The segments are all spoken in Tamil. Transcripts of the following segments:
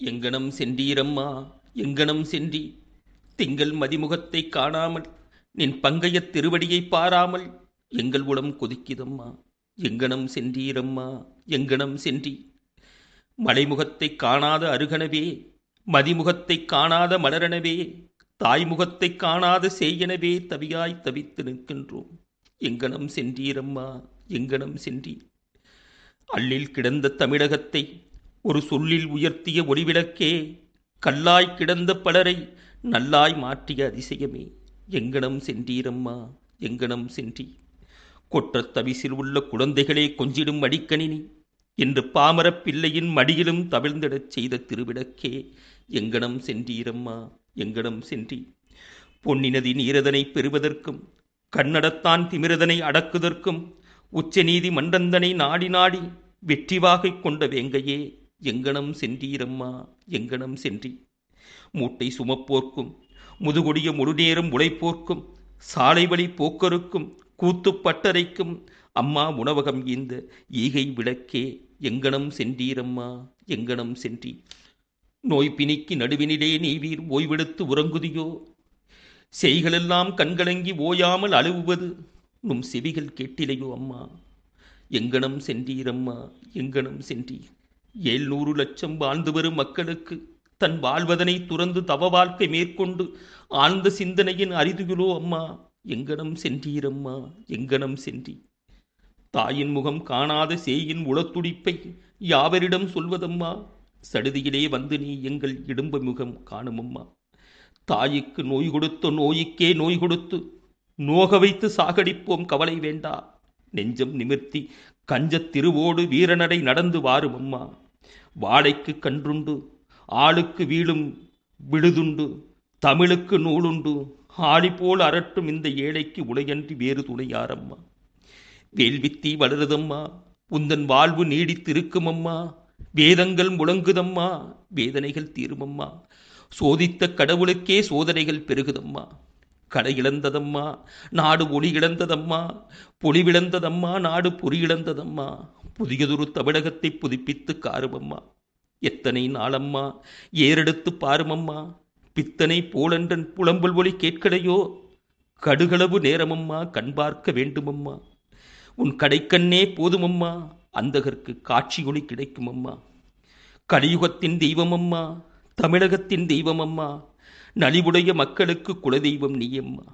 எங்கனம் சென்றீரம்மா எங்கனம் சென்றி? திங்கள் மதிமுகத்தை காணாமல் நின் பங்கையத் திருவடியை பாராமல் எங்கள் உளம் கொதிக்குதம்மா? எங்கனம் சென்றீரம்மா எங்கனம் சென்றி? மலைமுகத்தை காணாத அருகனவே மதிமுகத்தை காணாத மலரனவே தாய்முகத்தை காணாத செய்யனவே தவியாய் தவித்து நிற்கின்றோம். எங்கனம் சென்றீரம்மா எங்கனம் சென்றி? அள்ளில் கிடந்த தமிழகத்தை ஒரு சொல்லில் உயர்த்திய ஒளிவிளக்கே கல்லாய் கிடந்த பலரை நல்லாய் மாற்றிய அதிசயமே. எங்கனம் சென்றீரம்மா? எங்கனம் சென்றி கொற்ற தவிசில் உள்ள குழந்தைகளே கொஞ்சிடும் மடிக்கணினி என்று பாமரப் பிள்ளையின் மடியிலும் தவிழ்ந்திடச் செய்த திருவிளக்கே. எங்கனம் சென்றீரம்மா? எங்கனம் சென்றி பொன்னினதி நீரதனை பெறுவதற்கும் கண்ணடத்தான் திமிரதனை அடக்குதற்கும் உச்சநீதி மன்றந்தனை நாடி நாடி வெற்றிவாகை கொண்ட வேங்கையே. எங்கனம் சென்றீரம்மா எங்கனம் சென்றி. மூட்டை சுமப்போர்க்கும் முதுகுடிய முழுநேரம் உழைப்போர்க்கும் சாலை வழி போக்கருக்கும் கூத்துப் பட்டறைக்கும் அம்மா உணவகம் இந்த ஈகை விளக்கே எங்கனம் சென்றீரம்மா எங்கனம் சென்றி. நோய் பிணிக்கு நடுவினிலே நீவீர் ஓய்வெடுத்து உறங்குதியோ? செய்களெல்லாம் கண்கலங்கி ஓயாமல் அழுவுவது நும் செவிகள் கேட்டிலையோ அம்மா? எங்கனம் சென்றீரம்மா எங்கனம் சென்றீர் ஏழ்நூறு லட்சம் வாழ்ந்து வரும் மக்களுக்கு தன் வாழ்வதனை துறந்து தவ வாழ்க்கை மேற்கொண்டு ஆழ்ந்த சிந்தனையின் அரிதுகிலோ அம்மா. எங்கனம் சென்றீரம்மா? எங்கனம் சென்றி? தாயின் முகம் காணாத சேயின் உளத்துடிப்பை யாவரிடம் சொல்வதம்மா? சடுதியிலே வந்து நீ எங்கள் இடும்ப முகம் காணுமம்மா. தாய்க்கு நோய் கொடுத்து நோய்க்கே நோய் கொடுத்து நோக வைத்து சாகடிப்போம் கவலை வேண்டா. நெஞ்சம் நிமிர்த்தி கஞ்சத் திருவோடு வீரநடை நடந்து வாரும் அம்மா வாழைக்கு கன்றுண்டு ஆளுக்கு வீழும் விழுதுண்டு தமிழுக்கு நூலுண்டு ஆளி போல் அரட்டும் இந்த ஏழைக்கு உடையன்றி வேறு துணையாரம்மா. வேள்வித்தீ வளருதம்மா உந்தன் வாழ்வு நீடித்திருக்குமம்மா வேதங்கள் முழங்குதம்மா வேதனைகள் தீருமம்மா. சோதித்த கடவுளுக்கே சோதனைகள் பெருகுதம்மா. கடை இழந்ததம்மா நாடு ஒளி இழந்ததம்மா பொலிவிழந்ததம்மா நாடு பொறி இழந்ததம்மா புதியதொரு தமிழகத்தை புதுப்பித்து காருமம்மா. எத்தனை நாளம்மா ஏறெடுத்து பாருமம்மா பித்தனை போலன்றன் புலம்புல் ஒளி கேட்கலையோ கடுகளவு நேரமம்மா கண் பார்க்க வேண்டுமம்மா. உன் கடைக்கண்ணே போதுமம்மா அந்தகர்க்கு காட்சி ஒளி கிடைக்குமம்மா. கலியுகத்தின் தெய்வமம்மா தமிழகத்தின் தெய்வமம்மா நலிவுடைய மக்களுக்கு குலதெய்வம் நீயம்மா.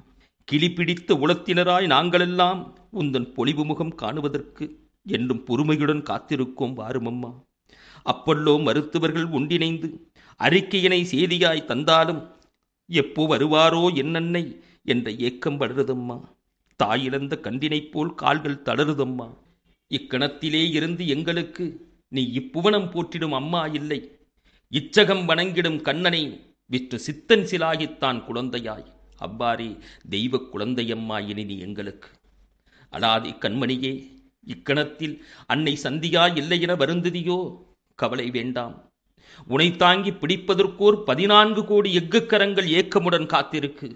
கிளி பிடித்த உளத்தினராய் நாங்களெல்லாம் உந்தன் பொலிவு முகம் காணுவதற்கு என்றும் பொறுமையுடன் காத்திருக்கோம் வாருமம்மா. அப்பல்லோ மருத்துவர்கள் ஒன்றிணைந்து அறிக்கையினை செய்தியாய் தந்தாலும் எப்போ வருவாரோ என்னன்னை என்ற ஏக்கம் வளருதம்மா. தாயிழந்த கண்டினைப் போல் கால்கள் தளருதம்மா. இக்கணத்திலே இருந்து எங்களுக்கு நீ இப்புவனம் போற்றிடும் அம்மா இல்லை. இச்சகம் வணங்கிடும் கண்ணனை விற்று சித்தன் சிலாகித்தான் குழந்தையாய். அவ்வாறே தெய்வ குழந்தையம்மா இனி நீ எங்களுக்கு. அடாதி கண்மணியே இக்கணத்தில் அன்னை சந்தியா இல்லையென வருந்துதியோ? கவலை வேண்டாம். உனை தாங்கி பிடிப்பதற்கோர் பதினான்கு கோடி எக்குக்கரங்கள் ஏக்கமுடன் காத்திருக்கு.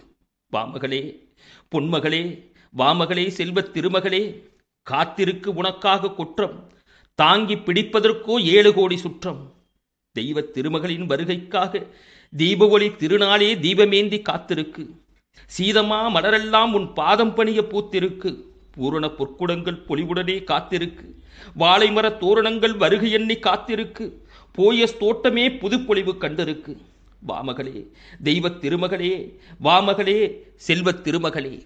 வாமகளே பொன்மகளே வாமகளே செல்வத் திருமகளே காத்திருக்கு உனக்காக குற்றம். தாங்கி பிடிப்பதற்கோ ஏழு கோடி சுற்றம். தெய்வத் திருமகளின் வருகைக்காக தீப ஒளி திருநாளே தீபமேந்தி காத்திருக்கு. சீதமா மலரெல்லாம் உன் பாதம் பணிய பூத்திருக்கு. பூரண பொற்குடங்கள் பொலிவுடனே காத்திருக்கு. வாழைமர தோரணங்கள் வருகை எண்ணி காத்திருக்கு. போய தோட்டமே புதுப்பொலிவு கண்டிருக்கு. வாமகளே தெய்வத் திருமகளே வாமகளே செல்வத் திருமகளே.